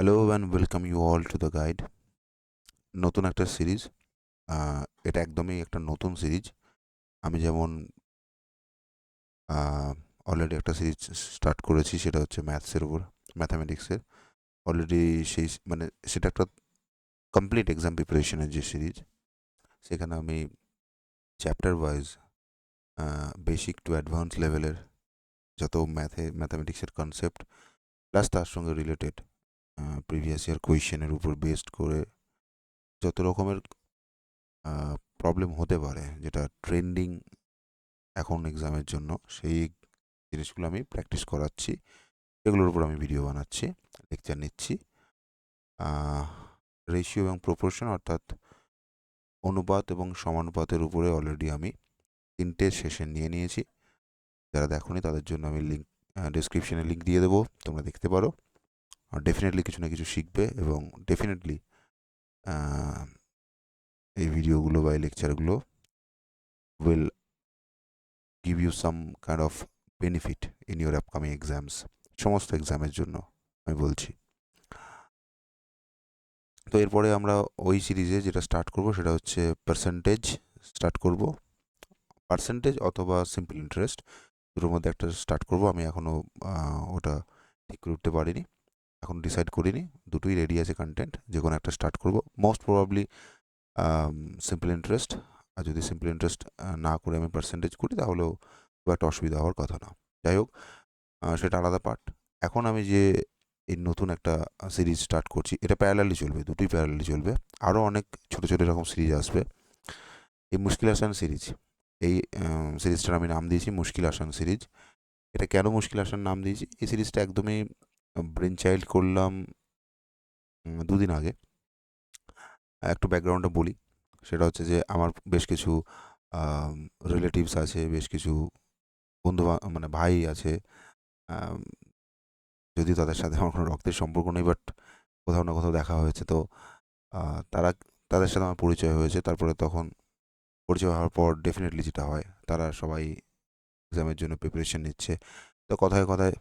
Hello and welcome you all to the guide নতুন একটা series এটা একদমই একটা নতুন সিরিজ আমি যেমন অলরেডি একটা সিরিজ স্টার্ট করেছি, সেটা হচ্ছে ম্যাথসের উপর ম্যাথামেটিক্সের অলরেডি সেই মানে সেটা একটা কমপ্লিট এক্সাম প্রিপারেশনের যে সিরিজ সেখানে আমি chapter wise basic to advance লেভেলের যত ম্যাথে ম্যাথামেটিক্সের কনসেপ্ট প্লাস তার সঙ্গে রিলেটেড প্রিভিয়াস ইয়ার কোয়েশ্চেনের উপর বেসড করে যত রকমের প্রবলেম হতে পারে যেটা ট্রেন্ডিং এখন এক্সামের জন্য, সেই জিনিসগুলো আমি প্র্যাকটিস করাচ্ছি। এগুলোর উপর আমি ভিডিও বানাচ্ছি লেকচার নিচ্ছি। রেশিও এবং প্রপোর্শন অর্থাৎ অনুপাত এবং সমানুপাতের উপরে অলরেডি আমি তিনটে সেশন নিয়ে নিয়েছি। যারা দেখোনি তাদের জন্য আমি লিঙ্ক ডিসক্রিপশনে লিঙ্ক দিয়ে দেবো, তোমরা দেখতে পারো। ডেফিনেটলি কিছু না কিছু শিখবে এবং ডেফিনেটলি এই ভিডিওগুলো বা এই লেকচারগুলো will give you some kind of benefit in your upcoming exams সমস্ত এক্সামের জন্য, আমি বলছি। তো এরপরে আমরা ওই সিরিজে যেটা স্টার্ট করব সেটা হচ্ছে পার্সেন্টেজ স্টার্ট করব। পার্সেন্টেজ অথবা সিম্পল ইন্টারেস্ট দুটোর মধ্যে একটা স্টার্ট করব, আমি এখনও ওটা ঠিক করে উঠতে পারিনি। এখন ডিসাইড করিনি। দুটোই রেডি আছে কন্টেন্ট যে কোনো একটা স্টার্ট করব। মোস্ট প্রবাবলি সিম্পল ইন্টারেস্ট আর যদি সিম্পল ইন্টারেস্ট না করে আমি পার্সেন্টেজ করি, তাহলেও খুব একটা অসুবিধা হওয়ার কথা না। যাই হোক সেটা আলাদা পার্ট এখন আমি যে এই নতুন একটা সিরিজ স্টার্ট করছি, এটা প্যারালালি চলবে, দুটোই প্যারালালি চলবে। আরও অনেক ছোটো ছোটো এরকম সিরিজ আসবে। এই মুশকিল আসান সিরিজ এই সিরিজটার আমি নাম দিয়েছি মুশকিল আসান সিরিজ এটা কেন মুশকিল আসান নাম দিয়েছি? এই সিরিজটা একদমই ব্রেন চাইল্ড করলাম দুদিন আগে। একটু ব্যাকগ্রাউন্ডটা বলি, সেটা হচ্ছে যে আমার বেশ কিছু রিলেটিভস আছে, বেশ কিছু বন্ধু মানে ভাই আছে যদিও তাদের সাথে আমার কোনো রক্তের সম্পর্ক নেই বাট কোথাও না কোথাও দেখা হয়েছে। তো তারা, তাদের সাথে আমার পরিচয় হয়েছে, তারপরে তখন পরিচয় হওয়ার পর ডেফিনেটলি যেটা হয়, তারা সবাই এক্সামের জন্য প্রিপারেশন নিচ্ছে। তো কথায় কথায়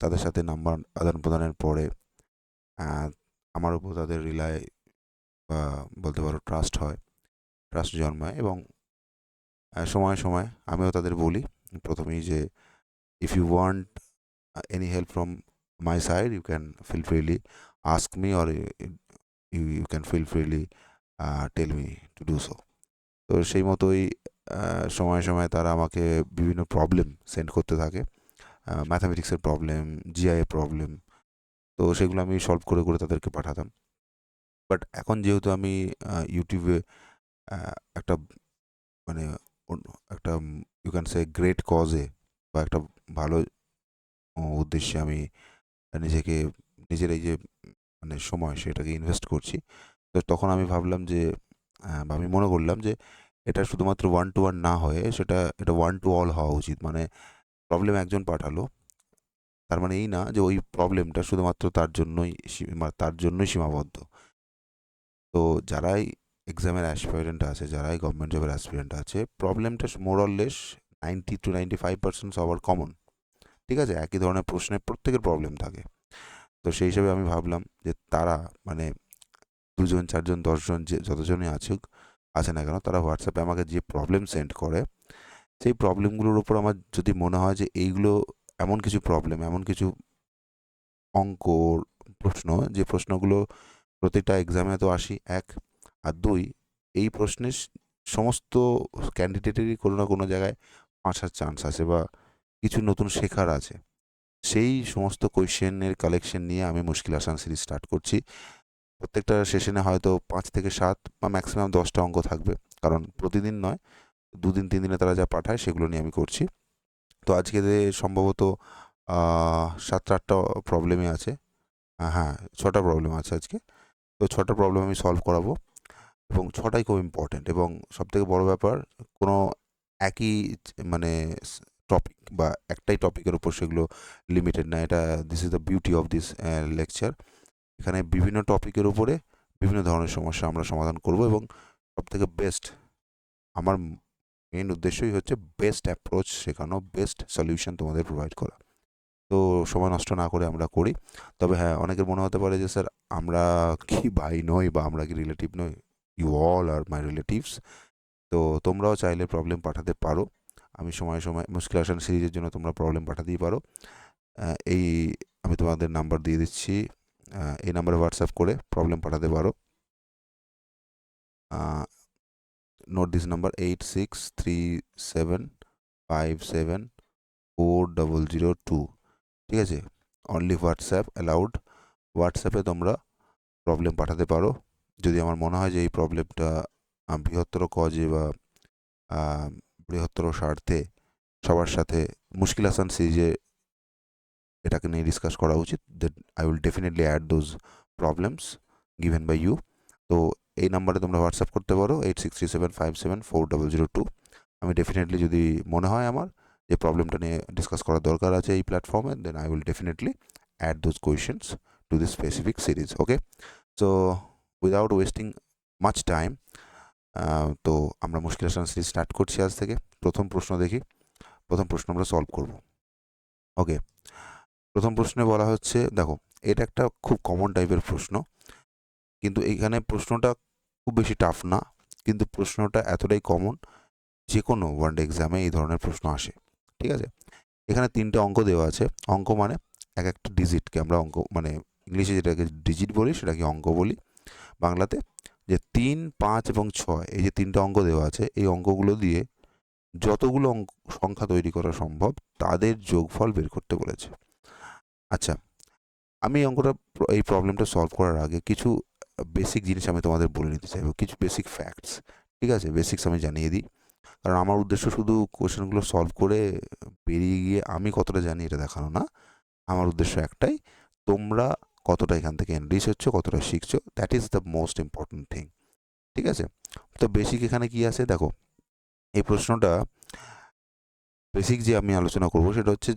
তাদের সাথে নাম্বার আদান প্রদানের পরে আমার উপর তাদের রিলায় বা বলতে পারো ট্রাস্ট হয় ট্রাস্ট জন্মায় এবং সময় সময় আমিও তাদের বলি, প্রথমেই যে if you want any help from my side you can feel freely ask me or you you can feel freely tell me to do so তো সেই মতোই সময় সময় তারা আমাকে বিভিন্ন প্রবলেম সেন্ড করতে থাকে। ম্যাথামেটিক্সের প্রবলেম জিআইএ প্রবলেম তো সেগুলো আমি সলভ করে করে তাদেরকে পাঠাতাম। বাট এখন যেহেতু আমি ইউটিউবে একটা মানে একটা ইউ ক্যান সে গ্রেট কজে বা একটা ভালো উদ্দেশ্যে আমি নিজেকে, নিজের এই যে মানে সময় সেটাকে ইনভেস্ট করছি, তো তখন আমি ভাবলাম যে বা আমি মনে করলাম যে, এটা শুধুমাত্র ওয়ান টু ওয়ান না হয়ে সেটা, এটা ওয়ান টু অল হওয়া উচিত। মানে প্রবলেম একজন পাঠালো। তার মানে এই না যে ওই প্রবলেমটা শুধুমাত্র তার জন্যই তার জন্যই সীমাবদ্ধ। তো যারাই এক্সামের অ্যাসপিরেন্ট আছে, যারাই গভর্নমেন্ট জবের অ্যাসপিরেন্ট আছে প্রবলেমটা more or less ninety two ninety five percent সবার কমন ঠিক আছে? একই ধরনের প্রশ্নে প্রত্যেকের প্রবলেম থাকে। তো সেই হিসাবে আমি ভাবলাম যে তারা মানে দুজন, চারজন, দশজন যে, যতজনই আসুক আছে না কেন, তারা হোয়াটসঅ্যাপে আমাকে যে প্রবলেম সেন্ড করে সেই প্রবলেমগুলোর উপর আমার যদি মনে হয় যে এইগুলো এমন কিছু প্রবলেম এমন কিছু অঙ্ক প্রশ্ন, যে প্রশ্নগুলো প্রতিটা এক্সামে তো আসি, এক আর দুই, এই প্রশ্নের সমস্ত ক্যান্ডিডেটেরই কোনো না কোনো জায়গায় আসার চান্স আছে বা কিছু নতুন শেখার আছে। সেই সমস্ত কোয়েশ্চেনের কালেকশন নিয়ে আমি মুশকিল আসান সিরিজ স্টার্ট করছি। প্রত্যেকটা সেশনে হয়তো পাঁচ থেকে সাত বা ম্যাক্সিমাম দশটা অঙ্ক থাকবে, কারণ প্রতিদিন নয় দুদিন, তিন দিনে তারা যা পাঠায় সেগুলো নিয়ে আমি করছি। তো আজকে সম্ভবত সাতটা, আটটা প্রবলেমই আছে। হ্যাঁ ছটা প্রবলেম আছে আজকে। তো ছটা প্রবলেম আমি সলভ করাবো এবং ছটাই খুব ইম্পর্ট্যান্ট এবং সবথেকে বড় ব্যাপার, কোনো একই মানে টপিক বা একটাই টপিকের উপর সেগুলো লিমিটেড না। এটা this is the beauty of this lecture এখানে বিভিন্ন টপিকের উপরে বিভিন্ন ধরনের সমস্যা আমরা সমাধান করব এবং সবথেকে বেস্ট আমার মেন উদ্দেশ্যই হচ্ছে বেস্ট অ্যাপ্রোচ শেখানো বেস্ট সলিউশন তোমাদের প্রোভাইড করা। তো সময় নষ্ট না করে আমরা করি। তবে হ্যাঁ অনেকের মনে হতে পারে যে, স্যার, আমরা কি ভাই নই বা আমরা কি রিলেটিভ নই? You all are my relatives তো তোমরাও চাইলে প্রবলেম পাঠাতে পারো। আমি সময় সময়, মুশকিল আসান সিরিজের জন্য তোমরা প্রবলেম পাঠাতেই পারো। এই আমি তোমাদের নাম্বার দিয়ে দিচ্ছি। এই নাম্বারে হোয়াটসঅ্যাপ করে প্রবলেম পাঠাতে পারো। ফোর ডবল জিরো টু ঠিক আছে? অনলি হোয়াটসঅ্যাপ অ্যালাউড হোয়াটসঅ্যাপে তোমরা প্রবলেম পাঠাতে পারো। যদি আমার মনে হয় যে এই প্রবলেমটা বৃহত্তর কজে বা বৃহত্তর স্বার্থে সবার সাথে মুশকিল আসান সিরিজে এটাকে নিয়ে ডিসকাস করা উচিত then I will definitely add those problems given by you তো এই নাম্বারে তোমরা হোয়াটসঅ্যাপ করতে পারো eight six three seven five seven four double zero two আমি ডেফিনেটলি যদি মনে হয় আমার যে প্রবলেমটা নিয়ে ডিসকাস করার দরকার আছে এই প্ল্যাটফর্মে then I will definitely add those questions to this specific series okay so without wasting much time তো আমরা মুশকিল আসান সিরিজ স্টার্ট করছি আজ থেকে। প্রথম প্রশ্ন দেখি। প্রথম প্রশ্ন আমরা সলভ করব। ওকে প্রথম প্রশ্নে বলা হচ্ছে, দেখো, এটা একটা খুব কমন টাইপের প্রশ্ন। কিন্তু এইখানে প্রশ্নটা খুব বেশি টাফ না, কিন্তু প্রশ্নটা এতটাই কমন যে কোনো ওয়ান এক্সামে এই ধরনের প্রশ্ন আসে, ঠিক আছে? এখানে তিনটে অঙ্ক দেওয়া আছে, অঙ্ক মানে এক একটা ডিজিটকে আমরা অঙ্ক মানে ইংলিশে যেটাকে ডিজিট বলি সেটাকে অঙ্ক বলি, বাংলাতে যে তিন, পাঁচ এবং ছয় এই যে তিনটে অঙ্ক দেওয়া আছে, এই অঙ্কগুলো দিয়ে যতগুলো অঙ্ক সংখ্যা তৈরি করা সম্ভব তাদের যোগফল বের করতে বলেছে। আচ্ছা আমি এই অঙ্কটা এই প্রবলেমটা সলভ করার আগে কিছু বেসিক জিনিস আমি তোমাদের বলে নিতে চাইব। কিছু বেসিক ফ্যাক্টস ঠিক আছে? বেসিক্স আমি জানিয়ে দিই। কারণ আমার উদ্দেশ্য শুধু কোয়েশনগুলো সলভ করে বেরিয়ে গিয়ে আমি কতটা জানি এটা দেখানো না। আমার উদ্দেশ্য একটাই, তোমরা কতটা এখান থেকে এনরিচ হচ্ছ, কতটা শিখছো that is the most important thing ঠিক আছে? তো বেসিক এখানে কি আছে? দেখো, এই প্রশ্নটা বেসিক যে আমি আলোচনা করব সেটা হচ্ছে,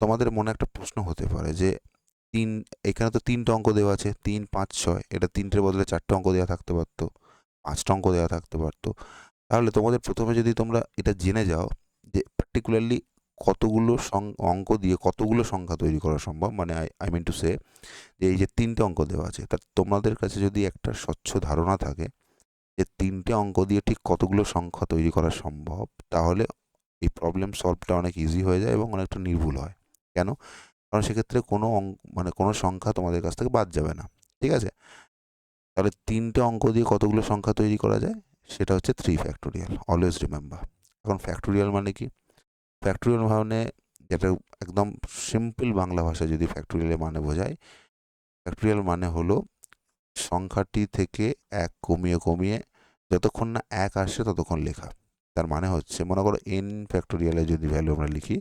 তোমাদের মনে একটা প্রশ্ন হতে পারে যে তিন, এখানে তো তিনটে অঙ্ক দেওয়া আছে, তিন, পাঁচ, ছয়। এটা তিনটের বদলে চারটে অঙ্ক দেওয়া থাকতে পারতো, পাঁচটা অঙ্ক দেওয়া থাকতে পারতো। তাহলে তোমাদের প্রথমে যদি তোমরা এটা জেনে যাও যে পার্টিকুলারলি কতগুলো অঙ্ক দিয়ে কতগুলো সংখ্যা তৈরি করা সম্ভব মানে আই মিন টু সে যে এই যে তিনটে অঙ্ক দেওয়া আছে, তা তোমাদের কাছে যদি একটা স্বচ্ছ ধারণা থাকে যে তিনটে অঙ্ক দিয়ে ঠিক কতগুলো সংখ্যা তৈরি করা সম্ভব, তাহলে এই প্রবলেম সলভটা অনেক ইজি হয়ে যায় এবং অনেকটা নির্ভুল হয়। কেন? কারণ সেক্ষেত্রে কোনো অঙ্ক মানে কোনো সংখ্যা তোমাদের কাছ থেকে বাদ যাবে না, ঠিক আছে? তাহলে তিনটে অঙ্ক দিয়ে কতগুলো সংখ্যা তৈরি করা যায়? সেটা হচ্ছে থ্রি ফ্যাক্টোরিয়াল অলওয়েজ রিমেম্বার এখন ফ্যাক্টোরিয়াল মানে কি? ফ্যাক্টোরিয়াল মানে যেটা একদম সিম্পল বাংলা ভাষা যদি ফ্যাক্টোরিয়ালের মানে বোঝায় ফ্যাক্টোরিয়াল মানে হলো সংখ্যাটি থেকে এক কমিয়ে কমিয়ে যতক্ষণ না এক আসে ততক্ষণ লেখা। তার মানে হচ্ছে, মনে করো এন ফ্যাক্টোরিয়ালে যদি ভ্যালু আমরা লিখি,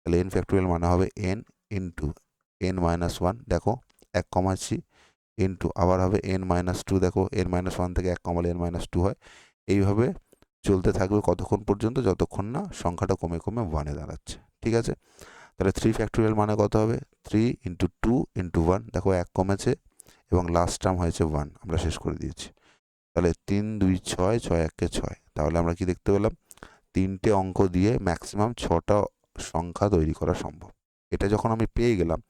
তাহলে এন ফ্যাক্টোরিয়াল মানে হবে N into N minus one দেখো, এক কমাচ্ছি ইন্টু আবার হবে এন মাইনাস টু দেখো এন মাইনাস ওয়ান থেকে এক কমালে এন মাইনাস টু হয়। এইভাবে চলতে থাকবে কতক্ষণ পর্যন্ত? যতক্ষণ না সংখ্যাটা কমে কমে ওয়ানে দাঁড়াচ্ছে, ঠিক আছে? তাহলে থ্রি ফ্যাক্টোরিয়াল মানে কত হবে? Three into two into one দেখো, এক কমেছে এবং লাস্ট টার্ম হয়েছে ওয়ান আমরা শেষ করে দিয়েছি। তাহলে তিন, দুই, ছয় ছয়, এককে ছয়, তাহলে আমরা কি দেখতে পেলাম? তিনটে অঙ্ক দিয়ে ম্যাক্সিমাম ছটা সংখ্যা তৈরি করা সম্ভব। এটা যখন আমি পেয়ে গেলাম,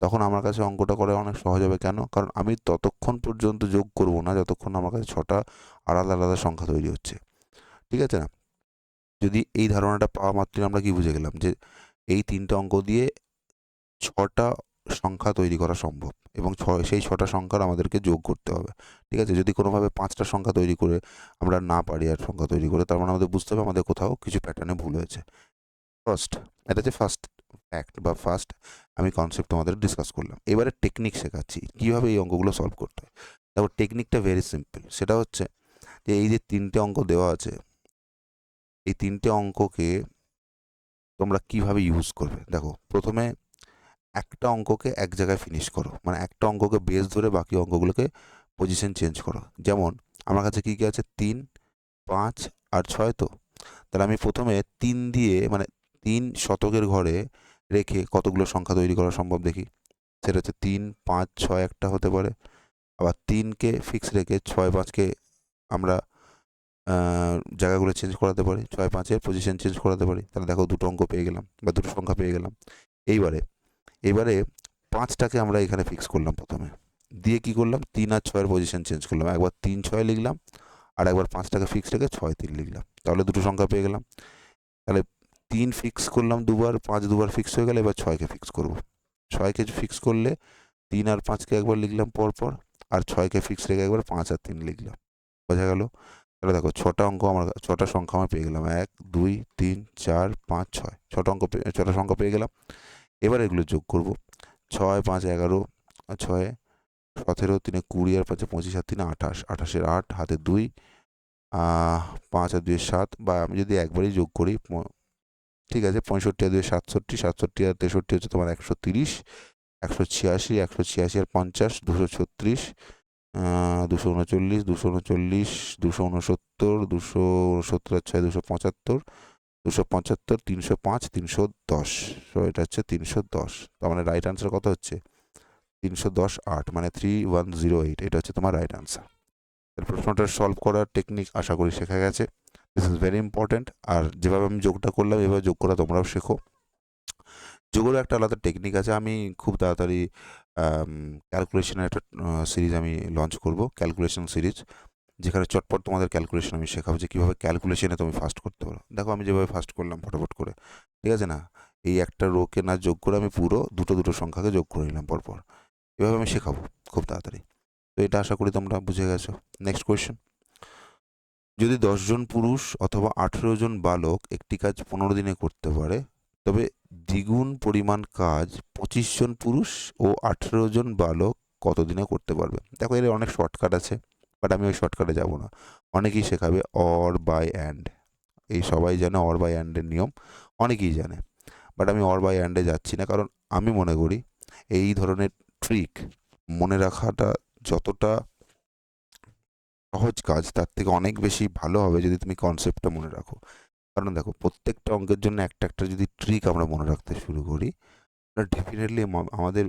তখন আমার কাছে অঙ্কটা করা অনেক সহজ হবে। কেন? কারণ আমি ততক্ষণ পর্যন্ত যোগ করব না, যতক্ষণ আমার কাছে ছটা আলাদা আলাদা সংখ্যা তৈরি হচ্ছে। ঠিক আছে না? যদি এই ধারণাটা পাওয়া মাত্রই আমরা কি বুঝে গেলাম? যে এই তিনটে অঙ্ক দিয়ে ছটা সংখ্যা তৈরি করা সম্ভব এবং ছ, সেই ছটা সংখ্যার আমাদেরকে যোগ করতে হবে। ঠিক আছে? যদি কোনোভাবে পাঁচটা সংখ্যা তৈরি করে আমরা না পারি আর সংখ্যা তৈরি করে, তার মানে আমাদের বুঝতে হবে আমাদের কোথাও কিছু প্যাটার্নে ভুল হয়েছে। ফার্স্ট এটা হচ্ছে ফার্স্ট ফ্যাক্ট বা ফার্স্ট আমি কনসেপ্ট তোমাদের ডিসকাস করলাম। এবারে টেকনিক শেখাচ্ছি, কীভাবে এই অঙ্কগুলো সলভ করতে হয়। তারপর টেকনিকটা ভেরি সিম্পল সেটা হচ্ছে যে এই যে তিনটে অঙ্ক দেওয়া আছে, এই তিনটে অঙ্ককে তোমরা কীভাবে ইউজ করবে? দেখো, প্রথমে একটা অঙ্ককে এক জায়গায় ফিনিশ করো মানে একটা অঙ্ককে বেস ধরে বাকি অঙ্কগুলোকে পজিশন চেঞ্জ করো। যেমন, আমার কাছে কী কী আছে? তিন, পাঁচ আর ছয় তো? তাহলে আমি প্রথমে তিন দিয়ে মানে তিন শতকের ঘরে রেখে কতগুলো সংখ্যা তৈরি করা সম্ভব দেখি? সেটা হচ্ছে তিন, পাঁচ, ছয় একটা হতে পারে। আবার তিনকে ফিক্স রেখে ছয়, পাঁচকে আমরা জায়গাগুলো চেঞ্জ করাতে পারি। ছয়, পাঁচের পজিশন চেঞ্জ করাতে পারি। তাহলে দেখো দুটো অঙ্ক পেয়ে গেলাম বা দুটো সংখ্যা পেয়ে গেলাম। এইবারে এবারে পাঁচটাকে আমরা এখানে ফিক্স করলাম প্রথমে। দিয়ে কি করলাম? তিন আর ছয়ের পজিশন চেঞ্জ করলাম। একবার তিন, ছয় লিখলাম আর একবার পাঁচটাকে ফিক্স রেখে ছয়, তিন লিখলাম। তাহলে দুটো সংখ্যা পেয়ে গেলাম। তাহলে তিন ফিক্স করলাম দুবার, পাঁচ দুবার ফিক্স হয়ে গেলে এবার ছয়কে ফিক্স করব। ছয়কে ফিক্স করলে তিন আর পাঁচকে একবার লিখলাম পরপর, আর ছয়কে ফিক্স রেখে একবার পাঁচ আর তিন লিখলাম। বোঝা গেল? তাহলে দেখো, ছটা অঙ্ক আমার ছটা সংখ্যা আমার পেয়ে গেলাম। এক, দুই, তিন, চার, পাঁচ, ছয়। ছটা অঙ্ক ছটা সংখ্যা পেয়ে গেলাম। এবার এগুলো যোগ করব। ছয়, পাঁচ, এগারো, ছয়ে, সতেরো, তিনে কুড়ি আর পাঁচে পঁচিশ আর তিনে আঠাশ। আঠাশের আট, হাতে দুই পাঁচ আর দুই সাত, বা আমি যদি একবারই যোগ করি ঠিক আছে, পঁয়ষট্টি আর দুই সাতষট্টি সাতষট্টি আর তেষট্টি হচ্ছে তোমার একশো তিরিশ, একশো ছিয়াশি একশো ছিয়াশি আর পঞ্চাশ, দুশো ছত্রিশ দুশো উনচল্লিশ দুশো উনচল্লিশ, দুশো উনসত্তর দুশো উনসত্তর আর ছয় দুশো পঁচাত্তর দুশো পঁচাত্তর, তিনশো পাঁচ, তিনশো দশ সো এটা হচ্ছে তিনশো দশ, তার মানে রাইট আনসার কত হচ্ছে? তিনশো দশ আট মানে থ্রি ওয়ান জিরো এইট এটা হচ্ছে তোমার রাইট আনসার প্রশ্নটা সলভ করার টেকনিক আশা করি শেখা গেছে। দিস ইজ ভেরি ইম্পর্ট্যান্ট আর যেভাবে আমি যোগটা করলাম, এভাবে যোগ করা তোমরাও শেখো। যোগেরও একটা আলাদা টেকনিক আছে। আমি খুব তাড়াতাড়ি ক্যালকুলেশনের একটা সিরিজ আমি লঞ্চ করব। ক্যালকুলেশন সিরিজ যেখানে চটপট তোমাদের ক্যালকুলেশন আমি শেখাবো যে কীভাবে ক্যালকুলেশনে তুমি ফাস্ট করতে পারো। দেখো আমি যেভাবে ফাস্ট করলাম ফটাফট করে। ঠিক আছে না? এই একটা রোকে না যোগ করে আমি পুরো দুটো দুটো সংখ্যাকে যোগ করে নিলাম পরপর। এভাবে আমি শেখাবো খুব তাড়াতাড়ি। এটা আশা করি তোমরা বুঝে গেছো। নেক্সট কোয়েশ্চেন যদি দশজন পুরুষ অথবা আঠেরো জন বালক একটি কাজ পনেরো দিনে করতে পারে, তবে দ্বিগুণ পরিমাণ কাজ পঁচিশ জন পুরুষ ও আঠেরো জন বালক কত দিনে করতে পারবে? দেখো, এর অনেক শর্টকাট আছে বাট আমি ওই শর্টকাটে যাব না। অনেকেই শেখাবে অর বাই অ্যান্ড এই সবাই জানে অর বাই অ্যান্ডের নিয়ম। অনেকেই জানে বাট আমি অর বাই অ্যান্ডে যাচ্ছি না, কারণ আমি মনে করি এই ধরনের ট্রিক মনে রাখাটা যতটা সহজ কাজ, তার থেকে অনেক বেশি ভালো হবে যদি তুমি কনসেপ্টটা মনে রাখো। কারণ দেখো, প্রত্যেকটা অঙ্কের জন্য একটা একটা যদি ট্রিক আমরা মনে রাখতে শুরু করি ডেফিনেটলি আমাদের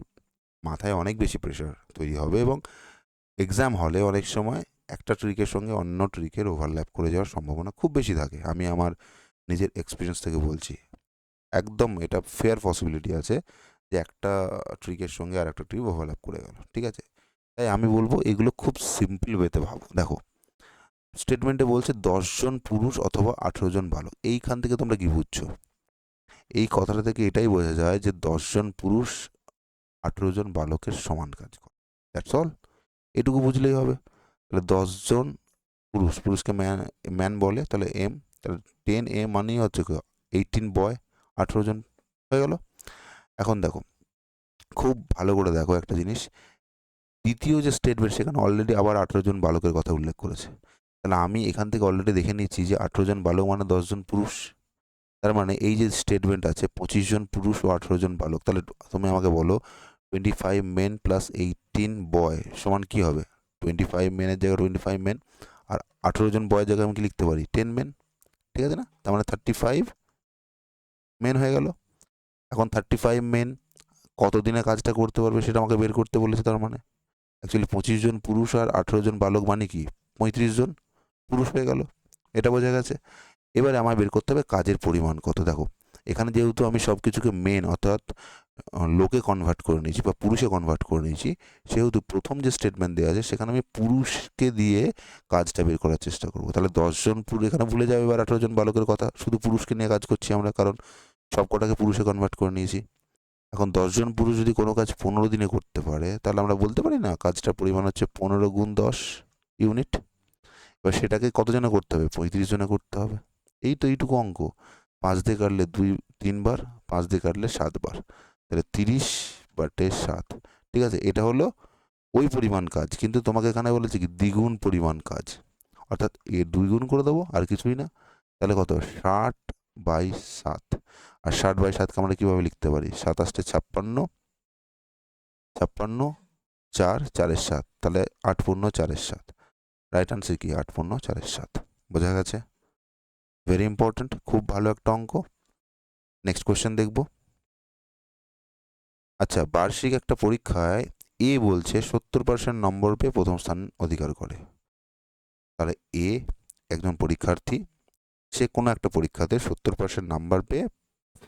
মাথায় অনেক বেশি প্রেশার তৈরি হবে এবং এক্সাম হলে অনেক সময় একটা ট্রিকের সঙ্গে অন্য ট্রিকের ওভারল্যাপ করে যাওয়ার সম্ভাবনা খুব বেশি থাকে। আমি আমার নিজের এক্সপিরিয়েন্স থেকে বলছি। একদম এটা ফেয়ার পসিবিলিটি আছে যে একটা ট্রিকের সঙ্গে আর একটা ট্রিক ওভারল্যাপ করে গেল, ঠিক আছে? তাই আমি বলব এগুলো খুব সিম্পল ওয়েতে ভাবো। দেখো স্টেটমেন্টে বলছে দশজন পুরুষ অথবা আঠেরো জন বালক। এইখান থেকে তোমরা কি বুঝছ? এই কথাটা থেকে এটাই বোঝা যায় যে দশজন পুরুষ আঠেরো জন বালকের সমান কাজ করে। দ্যাটস অল এটুকু বুঝলেই হবে। তাহলে দশজন পুরুষ, পুরুষকে ম্যান ম্যান বলে, তাহলে এম তাহলে টেন এ মানেই হচ্ছে এইটিন বয় আঠেরো জন হয়ে গেল। এখন দেখো, খুব ভালো করে দেখো একটা জিনিস। দ্বিতীয় যে স্টেটমেন্ট সেখানে অলরেডি আবার আঠেরো জন বালকের কথা উল্লেখ করেছে। তাহলে আমি এখান থেকে অলরেডি দেখে নিচ্ছি যে আঠেরো জন বালক মানে দশজন পুরুষ। তার মানে এই যে স্টেটমেন্ট আছে, পঁচিশ জন পুরুষ ও আঠেরো জন বালক। তাহলে তুমি আমাকে বলো twenty five men plus eighteen boy সমান কী হবে? টোয়েন্টি ফাইভ মেনের জায়গায় টোয়েন্টি ফাইভ মেন আর আঠেরো জন বয়ের জায়গায় আমি কি লিখতে পারি? টেন মেন ঠিক আছে না? তার মানে থার্টি ফাইভ মেন হয়ে গেল। এখন থার্টি ফাইভ মেন কত দিনে কাজটা করতে পারবে সেটা আমাকে বের করতে বলেছে তার মানে। অ্যাকচুয়ালি পঁচিশ জন পুরুষ আর আঠেরো জন বালক মানে কি? পঁয়ত্রিশ জন পুরুষ হয়ে গেল। এটা বোঝা গেছে। এবারে আমায় বের করতে হবে কাজের পরিমাণ কত। দেখো, এখানে যেহেতু আমি সব কিছুকে মেন অর্থাৎ লোকে কনভার্ট করে নিয়েছি বা পুরুষে কনভার্ট করে নিয়েছি, সেহেতু প্রথম যে স্টেটমেন্ট দেওয়া আছে, সেখানে আমি পুরুষকে দিয়ে কাজটা বের করার চেষ্টা করব। তাহলে দশজন পুরুষ এখানে ভুলে যাবে এবার আঠেরো জন বালকের কথা। শুধু পুরুষকে নিয়ে কাজ করছি আমরা, কারণ সব কটাকে পুরুষে কনভার্ট করে নিয়েছি। এখন দশজন পুরুষ যদি কোনো কাজ পনেরো দিনে করতে পারে, তাহলে আমরা বলতে পারি না কাজটার পরিমাণ হচ্ছে পনেরো গুণ দশ ইউনিট। এবার সেটাকে কতজনে করতে হবে? পঁয়ত্রিশ জনে করতে হবে। এই তো এইটুকু অঙ্ক। পাঁচ দিয়ে কাটলে দুই তিনবার পাঁচ দিয়ে কাটলে সাতবার তাহলে তিরিশ বাটে সাত। ঠিক আছে, এটা হলো ওই পরিমাণ কাজ। কিন্তু তোমাকে এখানে বলেছে কি দ্বিগুণ পরিমাণ কাজ। অর্থাৎ এ দুই গুণ করে দেবো, আর কিছুই না। তাহলে কত? ষাট বাই সাত। আর ষাট বাই সাতকে আমরা কীভাবে লিখতে পারি? সাতাশটে ছাপ্পান্ন ছাপ্পান্ন, চার, চারের সাত। তাহলে আট পূর্ণ চারের সাত। রাইট আনসার কি? আট পূর্ণ চারের সাত। বোঝা গেছে? ভেরি ইম্পর্ট্যান্ট খুব ভালো একটা অঙ্ক। নেক্সট কোয়েশ্চেন দেখব। আচ্ছা বার্ষিক একটা পরীক্ষায় এ বলছে সত্তর পার্সেন্ট নম্বর পেয়ে প্রথম স্থান অধিকার করে। তাহলে এ একজন পরীক্ষার্থী, সে কোনো একটা পরীক্ষাতে সত্তর পার্সেন্ট নাম্বার পেয়ে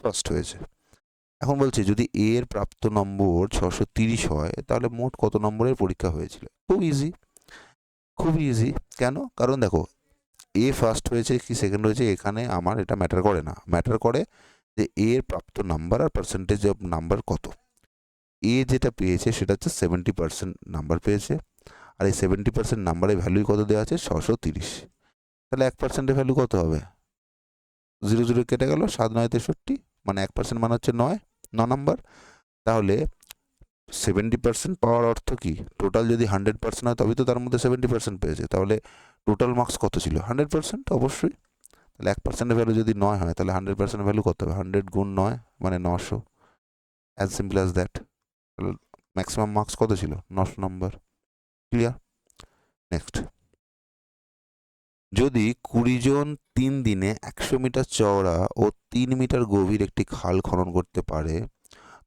ফার্স্ট হয়েছে। এখন বলছে, যদি এ এর প্রাপ্ত নম্বর ছশো তিরিশ হয়, তাহলে মোট কত নম্বরের পরীক্ষা হয়েছিল? খুব ইজি খুব ইজি কেন? কারণ দেখো, এ ফার্স্ট হয়েছে কি সেকেন্ড হয়েছে, এখানে আমার এটা ম্যাটার করে না। ম্যাটার করে যে এ এর প্রাপ্ত নাম্বার আর পার্সেন্টেজ অফ নাম্বার কত। এ যেটা পেয়েছে, সেটা হচ্ছে সেভেন্টি পার্সেন্ট নাম্বার পেয়েছে। আর এই সেভেন্টি পার্সেন্ট নাম্বারের ভ্যালু কত দেওয়া আছে? ছশো তিরিশ। তাহলে এক পার্সেন্টের ভ্যালু কত হবে? জিরো জিরো কেটে গেল, সাত নয় তেষট্টি মানে এক পার্সেন্ট মানে হচ্ছে নয়, ন নাম্বার তাহলে সেভেন্টি পার্সেন্ট পাওয়ার অর্থ কি? টোটাল যদি হান্ড্রেড পার্সেন্ট হয়, তবেই তো তার মধ্যে সেভেন্টি পার্সেন্ট পেয়েছে। তাহলে টোটাল মার্কস কত ছিল? হান্ড্রেড পার্সেন্ট অবশ্যই। তাহলে এক পার্সেন্টের ভ্যালু যদি নয় হয়, তাহলে হান্ড্রেড পার্সেন্ট ভ্যালু কত হবে? হান্ড্রেড গুণ নয় মানে নশো। As simple as that maximum marks কত ছিল? নশো নম্বর ক্লিয়ার নেক্সট যদি কুড়ি জন তিন দিনে একশো মিটার চওড়া ও তিন মিটার গভীর একটি খাল খনন করতে পারে,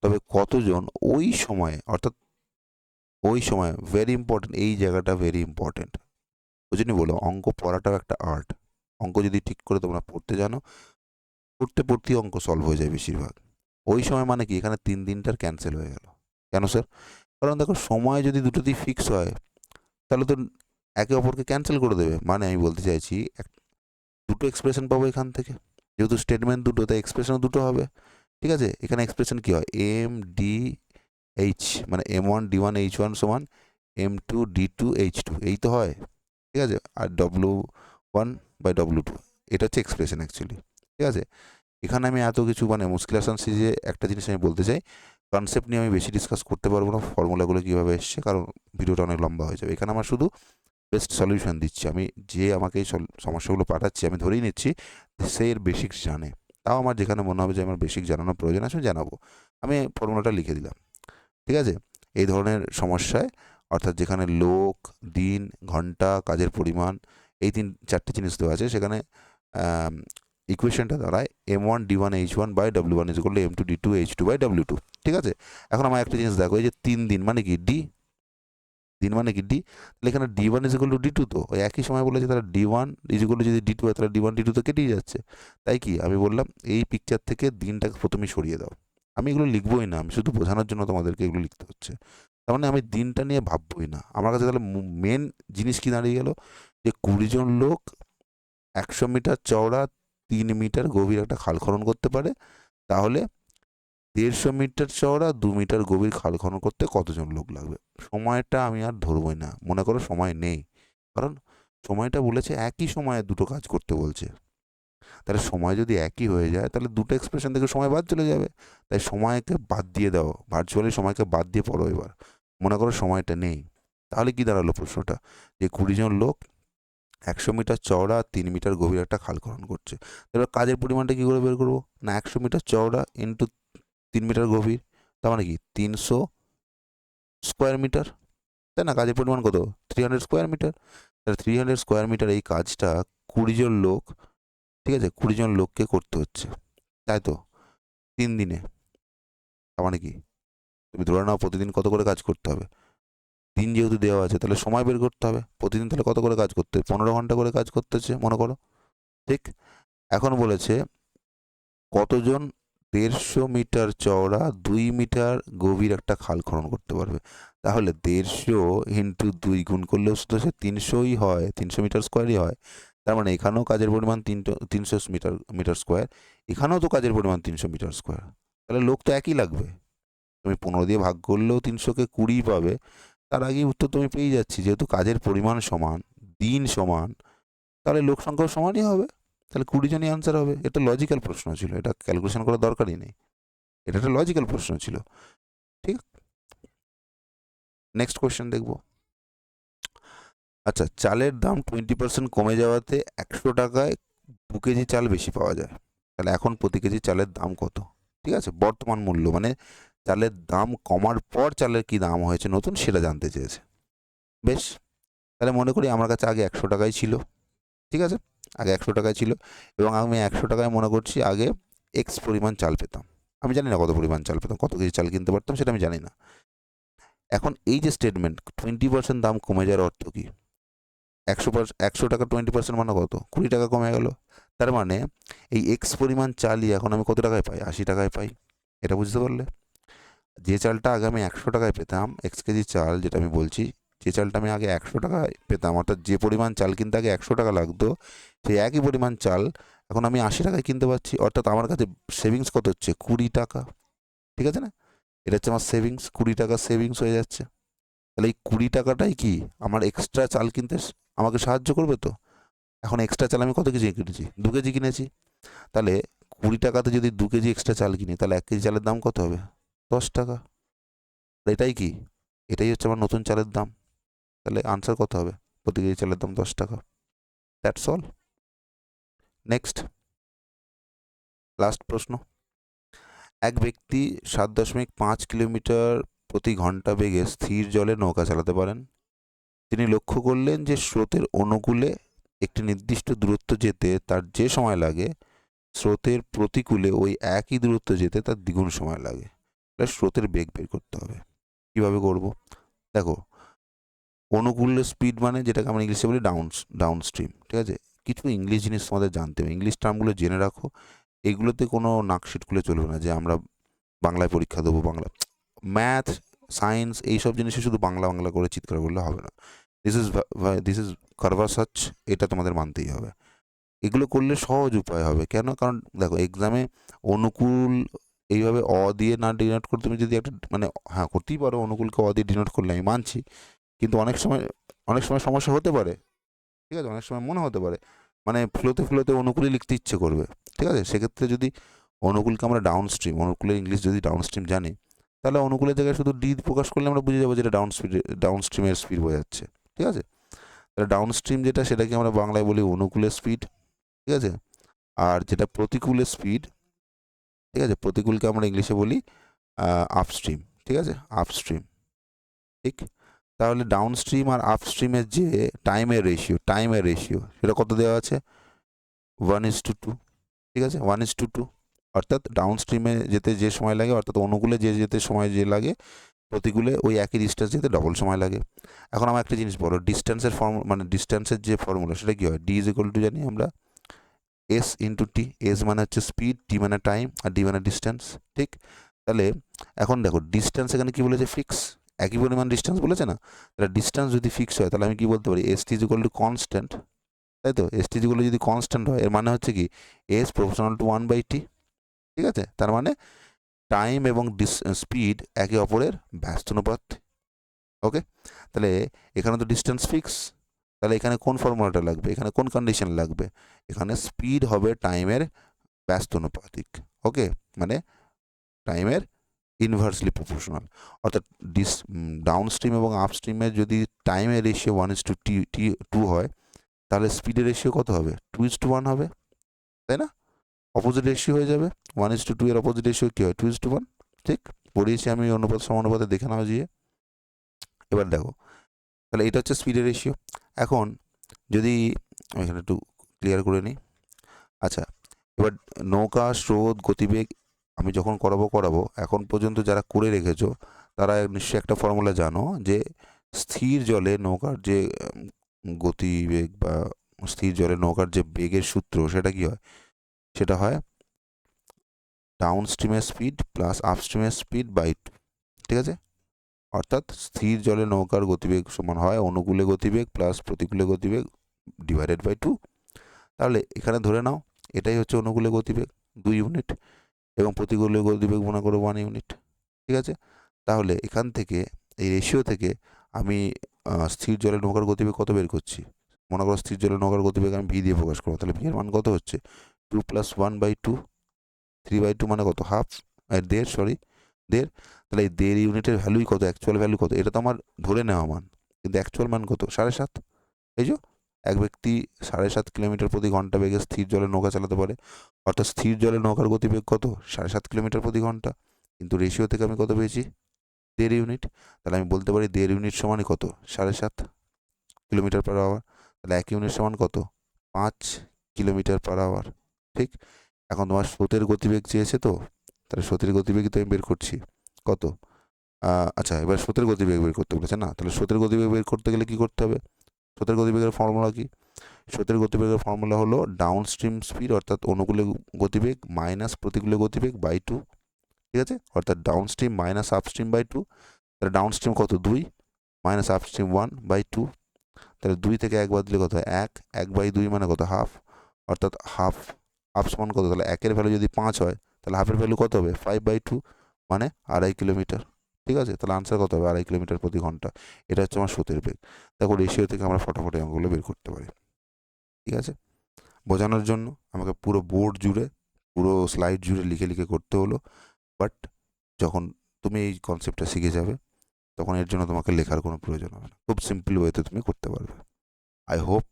তবে কতজন ওই সময়ে, অর্থাৎ ওই সময় ভেরি ইম্পর্টেন্ট এই জায়গাটা ভেরি ইম্পর্টেন্ট ওই জন্যই বলো? অঙ্ক পড়াটাও একটা আর্ট অঙ্ক যদি ঠিক করে তোমরা পড়তে জানো, পড়তে পড়তেই অঙ্ক সলভ হয়ে যায় বেশিরভাগ। ওই সময় মানে কি? এখানে তিন দিনটার ক্যান্সেল হয়ে গেল। কেন স্যার কারণ দেখো, সময় যদি দুটোতেই ফিক্স হয়, তাহলে তো একে অপরকে ক্যান্সেল করে দেবে। মানে আমি বলতে চাইছি, এক- দুটো এক্সপ্রেশন পাবো এখান থেকে। যেহেতু স্টেটমেন্ট দুটো, তাই এক্সপ্রেশনও দুটো হবে। ঠিক আছে? এখানে এক্সপ্রেশন কী হয়? এম ডি এইচ মানে M one D one H one সমান M two D two H two এই তো হয়। ঠিক আছে? আর W one by W two এটা হচ্ছে এক্সপ্রেশন অ্যাকচুয়ালি ঠিক আছে? এখানে আমি এত কিছু মানে মুশকিল আসান সিরিজে একটা জিনিস আমি বলতে চাই কনসেপ্ট নিয়ে আমি বেশি ডিসকাস করতে পারব না। ফর্মুলাগুলো কীভাবে এসছে, কারণ ভিডিওটা অনেক লম্বা হয়ে যাবে। এখানে আমার শুধু বেস্ট সলিউশন দিচ্ছি। আমি যে আমাকে এই সমস্যাগুলো পাঠাচ্ছি, আমি ধরেই নিচ্ছি, সে এর বেসিক্স জানে। তাও আমার যেখানে মনে হবে যে আমার বেসিক জানানোর প্রয়োজন আছে জানাব। আমি ফর্মুলাটা লিখে দিলাম। ঠিক আছে? এই ধরনের সমস্যায়, অর্থাৎ যেখানে লোক, দিন, ঘণ্টা, কাজের পরিমাণ, এই তিন, চারটে জিনিস দেওয়া আছে, সেখানে ইকুয়েশনটা দাঁড়ায় M one D one H one by W one is করলে M two D two H two by W two ঠিক আছে? এখন আমার একটা জিনিস দেখো, এই যে তিন দিন মানে কি? ডি দিন মানে কি? ডি তাহলে এখানে D one is two D two তো? ওই একই সময় বলেছে তাহলে ডি ওয়ান ইজ যদি ডি টু হয় তাহলে ডি ওয়ান ডি টু তো কেটেই যাচ্ছে। তাই কি? আমি বললাম, এই পিকচার থেকে দিনটাকে প্রথমেই সরিয়ে দাও। আমি এগুলো লিখবোই না, আমি শুধু বোঝানোর জন্য তোমাদেরকে এগুলো লিখতে হচ্ছে। তার মানে আমি দিনটা নিয়ে ভাববোই না। আমার কাছে তাহলে মেন জিনিস কি দাঁড়িয়ে গেল? যে কুড়ি জন লোক একশো মিটার চওড়া, তিন মিটার গভীর একটা খাল খনন করতে পারে। তাহলে দেড়শো মিটার চওড়া, দু মিটার গভীর খাল খনন করতে কতজন লোক লাগবে? সময়টা আমি আর ধরবই না। মনে করো সময় নেই। কারণ সময়টা বলেছে একই সময়ে দুটো কাজ করতে বলছে। তাহলে সময় যদি একই হয়ে যায়, তাহলে দুটো এক্সপ্রেশন থেকে সময় বাদ চলে যাবে। তাই সময়কে বাদ দিয়ে দাও। ভার্চুয়ালি সময়কে বাদ দিয়ে পড়ো এবার। মনে করো সময়টা নেই। তাহলে কি দাঁড়াল প্রশ্নটা? যে কুড়ি জন লোক, একশো মিটার চওড়া, তিন মিটার গভীর একটা খাল খনন করছে। এবার কাজের পরিমাণটা কী করে বের করব? না, একশো মিটার চওড়া ইন্টু তিন মিটার গভীর, তার মানে কি? তিনশো স্কোয়ার মিটার তাই না? কাজের পরিমাণ কত? থ্রি হান্ড্রেড স্কোয়ার মিটার তাহলে থ্রি হান্ড্রেড স্কোয়ার মিটার এই কাজটা কুড়ি জন লোক, ঠিক আছে? কুড়ি জন লোককে করতে হচ্ছে। তাই তো? তিন দিনে। তার মানে কি? তুমি ধরে নাও প্রতিদিন কত করে কাজ করতে হবে? দিন যেহেতু দেওয়া আছে, তাহলে সময় বের করতে হবে। প্রতিদিন তাহলে কত করে কাজ করতে হবে? পনেরো ঘণ্টা করে কাজ করতেছে মনে করো। ঠিক? এখন বলেছে, কতজন দেড়শো মিটার চওড়া, দুই মিটার গভীর একটা খাল খনন করতে পারবে। তাহলে দেড়শো ইন্টু দুই গুণ করলেও শুধু সে তিনশোই হয়, তিনশো মিটার স্কোয়ারই হয়। তার মানে এখানেও কাজের পরিমাণ তিনশো তিনশো মিটার মিটার স্কোয়ার এখানেও তো কাজের পরিমাণ তিনশো মিটার স্কোয়ার তাহলে লোক তো একই লাগবে। তুমি পনেরো দিয়ে ভাগ করলেও তিনশোকে কুড়ি পাবে। তার আগেই উত্তর তুমি পেয়ে যাচ্ছি, যেহেতু কাজের পরিমাণ সমান, দিন সমান, তাহলে লোক সংখ্যাও সমানই হবে। তাহলে কুড়ি জনই আনসার হবে। এটা লজিক্যাল প্রশ্ন ছিল, এটা ক্যালকুলেশন করার দরকারই নেই। এটা একটা লজিক্যাল প্রশ্ন ছিল। ঠিক? নেক্সট কোয়েশ্চেন দেখব। আচ্ছা চালের দাম টোয়েন্টি পার্সেন্ট কমে যাওয়াতে একশো টাকায় দু কেজি চাল বেশি পাওয়া যায়। তাহলে এখন প্রতি কেজি চালের দাম কত? ঠিক আছে, বর্তমান মূল্য। মানে চালের দাম কমার পর চালের কি দাম হয়েছে নতুন সেটা জানতে চেয়েছে। বেশ, তাহলে মনে করি আমার কাছে আগে একশো টাকাই ছিল। ঠিক আছে? আগে একশো টাকায় ছিল এবং আমি একশো টাকায় মনে করছি আগে এক্স পরিমাণ চাল পেতাম। আমি জানি না কত পরিমাণ চাল পেতাম, কত কেজি চাল কিনতে পারতাম সেটা আমি জানি না। এখন এই যে স্টেটমেন্ট টোয়েন্টি পার্সেন্ট দাম কমে যাওয়ার অর্থ কী? একশো পার্সেন্ট একশো টাকা টোয়েন্টি পার্সেন্ট মানে কত? কুড়ি টাকা কমে গেল। তার মানে এই এক্স পরিমাণ চালই এখন আমি কত টাকায় পাই? আশি টাকায় পাই। এটা বুঝতে পারলে? যে চালটা আগে আমি একশো টাকায় পেতাম এক্স কেজি চাল যেটা আমি বলছি যে চালটা আমি আগে একশো টাকায় পেতাম, অর্থাৎ যে পরিমাণ চাল কিনতে আগে একশো টাকা লাগতো, সেই একই পরিমাণ চাল এখন আমি আশি টাকায় কিনতে পারছি, অর্থাৎ আমার কাছে সেভিংস কত হচ্ছে? কুড়ি টাকা। ঠিক আছে না? এটা হচ্ছে আমার সেভিংস কুড়ি টাকা সেভিংস হয়ে যাচ্ছে। তাহলে এই কুড়ি টাকাটাই কি? আমার এক্সট্রা চাল কিনতে আমাকে সাহায্য করবে তো? এখন এক্সট্রা চাল আমি কত কেজি কিনেছি? দু কেজি কিনেছি। তাহলে কুড়ি টাকাতে যদি দু কেজি এক্সট্রা চাল কিনি, তাহলে এক কেজি চালের দাম কত হবে? দশ টাকা। এটাই কি? এটাই হচ্ছে আমার নতুন চালের দাম। তাহলে আনসার কত হবে? প্রতি কেজি চালের দাম দশ টাকা। দ্যাটস অল নেক্সট লাস্ট প্রশ্ন। এক ব্যক্তি সাত দশমিক পাঁচ কিলোমিটার প্রতি ঘণ্টা বেগে স্থির জলে নৌকা চালাতে পারেন। তিনি লক্ষ্য করলেন যে স্রোতের অনুকূলে একটি নির্দিষ্ট দূরত্ব যেতে তার যে সময় লাগে, স্রোতের প্রতিকূলে ওই একই দূরত্ব যেতে তার দ্বিগুণ সময় লাগে। স্রোতের বেগ বের করতে হবে। কীভাবে করব? দেখো অনুকূল স্পিড মানে যেটাকে আমরা ইংলিশে বলি ডাউন ডাউন স্ট্রিম ঠিক আছে? কিছু ইংলিশ জিনিস তোমাদের জানতে হবে। ইংলিশ টার্মগুলো জেনে রাখো। এগুলোতে কোনো নাকশিট খুলে চলবে না যে আমরা বাংলায় পরীক্ষা দেবো, বাংলা ম্যাথ সায়েন্স এইসব জিনিসে শুধু বাংলা বাংলা করে চিৎকার করলে হবে না। This is this is such এটা তোমাদের মানতেই হবে। এগুলো করলে সহজ উপায় হবে। কেন? কারণ দেখো এক্সামে অনুকূল এইভাবে অ দিয়ে না ডিনোট করে তুমি যদি একটা মানে হ্যাঁ করতেই পারো, অনুকূলকে অ দিয়ে ডিনোট করলে আমি মানছি। কিন্তু অনেক সময় অনেক সময় সমস্যা হতে পারে। ঠিক আছে? অনেক সময় মনে হতে পারে। মানে ফ্লোতে ফ্লোতে অনুকূলে লিখতে ইচ্ছে করবে। ঠিক আছে? সেক্ষেত্রে যদি অনুকূলকে আমরা ডাউন স্ট্রিম অনুকূলের ইংলিশ যদি ডাউন স্ট্রিম জানি, তাহলে অনুকূলের জায়গায় শুধু ডি প্রকাশ করলে আমরা বুঝে যাব যেটা ডাউন স্পিড ডাউন স্ট্রিমের স্পিড বোঝাচ্ছে ঠিক আছে? তাহলে ডাউন স্ট্রিম যেটা সেটাকে আমরা বাংলায় বলি অনুকূলের স্পিড ঠিক আছে? আর যেটা প্রতিকূলের স্পিড ঠিক আছে? প্রতিকূলকে আমরা ইংলিশে বলি আপস্ট্রিম ঠিক আছে? আপস্ট্রিম ঠিক? তাহলে ডাউন স্ট্রিম আর আপস্ট্রিমের যে টাইমের রেশিও টাইমের রেশিও সেটা কত দেওয়া আছে? ওয়ান ইস টু টু ঠিক আছে? ওয়ান ইস টু টু অর্থাৎ ডাউন স্ট্রিমে যেতে যে সময় লাগে, অর্থাৎ অনুকূলে যে যেতে সময় যে লাগে, প্রতিকূলে ওই একই ডিস্টেন্স যেতে ডবল সময় লাগে। এখন আমার একটা জিনিস বলো ডিস্টেন্সের ফর্ম মানে ডিস্টেন্সের যে ফর্মুলা সেটা কী হয়? ডি ইজ ইকুয়াল টু জানি আমরা? এস ইন্টু টি এস মানে হচ্ছে স্পিড টি মানে টাইম আর ডি মানে ডিস্টেন্স ঠিক? তাহলে এখন দেখো ডিস্টেন্স এখানে কী বলেছে? ফিক্স একই পরিমাণ ডিস্টেন্স বলেছে না? তাহলে ডিস্টেন্স যদি ফিক্স হয়, তাহলে আমি কি বলতে পারি? S T is to constant তাই তো? এস টি যদি কনস্ট্যান্ট হয়, এর মানে হচ্ছে কি? S proportional to one by T ঠিক আছে? তার মানে টাইম এবং ডিস স্পিড একে অপরের ব্যস্ত অনুপাত ওকে তাহলে এখানে তো ডিস্টেন্স ফিক্স তাহলে এখানে কোন ফর্মুলাটা লাগবে? এখানে কোন কন্ডিশন লাগবে? এখানে স্পিড হবে টাইমের ব্যস্ত অনুপাতিক ওকে মানে টাইমের ইনভার্সলি প্রপোর্শনাল অর্থাৎ ডিস ডাউন স্ট্রিম এবং আপ স্ট্রিমের যদি টাইমের ratio one is to T T two হয়, তাহলে স্পিডের রেশিও কত হবে? টু ইস টু ওয়ান হবে, তাই না? অপোজিট রেশিও হয়ে যাবে ওয়ান ইস টু টু এর অপোজিট রেশিও কী হয়? টু ইস টু ওয়ান ঠিক? পড়িয়েছি আমি অনুপাত সমানুপাতে, দেখে নাও গিয়ে। এবার দেখো, তাহলে এটা হচ্ছে স্পিডের রেশিও এখন যদি, আমি এখানে একটু ক্লিয়ার করে নিই। আচ্ছা এবার নৌকা, স্রোত, গতিবেগ আমি যখন করাবো করাবো, এখন পর্যন্ত যারা করে রেখেছো, তারা নিশ্চয়ই একটা ফর্মুলা জানো যে স্থির জলে নৌকার যে গতিবেগ বা স্থির জলে নৌকার যে বেগের সূত্র সেটা কি হয়? সেটা হয় ডাউন স্ট্রিমের স্পিড প্লাস আপ স্ট্রিমের স্পিড বাই টু ঠিক আছে? অর্থাৎ স্থির জলে নৌকার গতিবেগ সমান হয় অনুকূলে গতিবেগ প্লাস প্রতিকূলে গতিবেগ ডিভাইডেড বাই টু তাহলে এখানে ধরে নাও এটাই হচ্ছে অনুকূলে গতিবেগ, দুই ইউনিট এবং প্রতিকূলে গতিবেগ মনে করো ওয়ান ইউনিট ঠিক আছে? তাহলে এখান থেকে, এই রেশিও থেকে আমি স্থির জলে নৌকার গতিবেগ কত বের করছি? মনে করো স্থির জলে নৌকার গতিবেগ আমি ভি দিয়ে প্রকাশ করব, তাহলে ভি এর মান কত হচ্ছে? Two plus one by two three by two মানে কত? হাফ দেড় সরি দেড়। তাহলে এই দেড় ইউনিটের ভ্যালুই কত? অ্যাকচুয়াল ভ্যালু কত? এটা তো আমার ধরে নেওয়া মান, কিন্তু অ্যাকচুয়াল মান কত? সাড়ে সাত, এই যে এক ব্যক্তি সাড়ে সাত কিলোমিটার প্রতি ঘণ্টা বেগে স্থির জলে নৌকা চালাতে পারে। অর্থাৎ স্থির জলে নৌকার গতিবেগ কত? সাড়ে সাত কিলোমিটার প্রতি ঘণ্টা। কিন্তু রেশিও থেকে আমি কত পেয়েছি? দেড় ইউনিট তাহলে আমি বলতে পারি দেড় ইউনিট সমানই কত? সাড়ে সাত কিলোমিটার পার আওয়ার তাহলে এক ইউনিট সমান কত? পাঁচ কিলোমিটার পার আওয়ার ঠিক? এখন তোমার স্রোতের গতিবেগ চেয়েছে তো, তাহলে স্রোতের গতিবেগই তো আমি বের করছি। কত? আচ্ছা এবার স্রোতের গতিবেগ বের করতে বলেছে না? তাহলে স্রোতের গতিবেগ বের করতে গেলে কি করতে হবে? স্রোতের গতিবেগের ফর্মুলা কি? স্রোতের গতিবেগের ফর্মুলা হলো ডাউন স্ট্রিম স্পিড অর্থাৎ অনুকূলে গতিবেগ মাইনাস প্রতিকূলে গতিবেগ বাই টু ঠিক আছে? অর্থাৎ downstream minus upstream by two তাহলে ডাউন স্ট্রিম কত? দুই minus upstream one by two তাহলে দুই থেকে এক বাদ দিলে কত হয়? এক এক বাই দুই মানে কত? হাফ অর্থাৎ হাফ হাফ সমান কত? তাহলে একের ভ্যালু যদি পাঁচ হয়, তাহলে হাফের ভ্যালু কত হবে? ফাইভ বাই টু মানে আড়াই কিলোমিটার ঠিক আছে? তাহলে আনসার কত হবে? আড়াই কিলোমিটার প্রতি ঘণ্টা। এটা হচ্ছে আমার স্রোতের বেগ। দেখো রেশিও থেকে আমরা ফটাফট অঙ্কগুলো বের করতে পারি। ঠিক আছে? বোঝানোর জন্য আমাকে পুরো বোর্ড জুড়ে, পুরো স্লাইড জুড়ে লিখে লিখে করতে হলো। বাট যখন তুমি এই কনসেপ্টটা শিখে যাবে, তখন এর জন্য তোমাকে লেখার কোনো প্রয়োজন হবে না। খুব সিম্পল ওয়েতে তুমি করতে পারবে। আই হোপ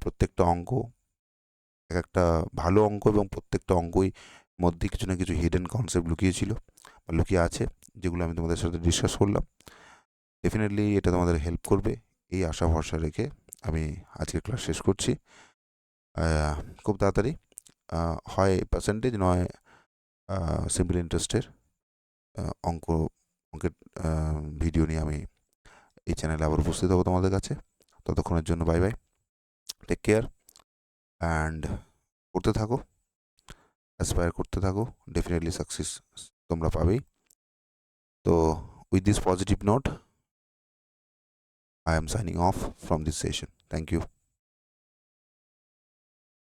প্রত্যেকটা অঙ্ক, এক একটা ভালো অঙ্ক এবং প্রত্যেকটা অঙ্কই মধ্যে কিছু না কিছু হিডেন কনসেপ্ট লুকিয়েছিল বা লুকিয়ে আছে। যেগুলো আমি তোমাদের সাথে ডিসকাস করলাম। ডেফিনেটলি এটা তোমাদের হেল্প করবে। এই আশা ভরসা রেখে আমি আজকের ক্লাস শেষ করছি। খুব তাড়াতাড়ি হয় পার্সেন্টেজ নয় সিম্পল ইন্টারেস্টের অঙ্ক, অঙ্কের ভিডিও নিয়ে আমি এই চ্যানেলে আবার উপস্থিত হব তোমাদের কাছে। ততক্ষণের জন্য bye bye take care and করতে থাকো অ্যাসপায়ার করতে থাকো। ডেফিনেটলি সাকসেস তোমরা পাবেই। So, with this positive note, I am signing off from this session. Thank you.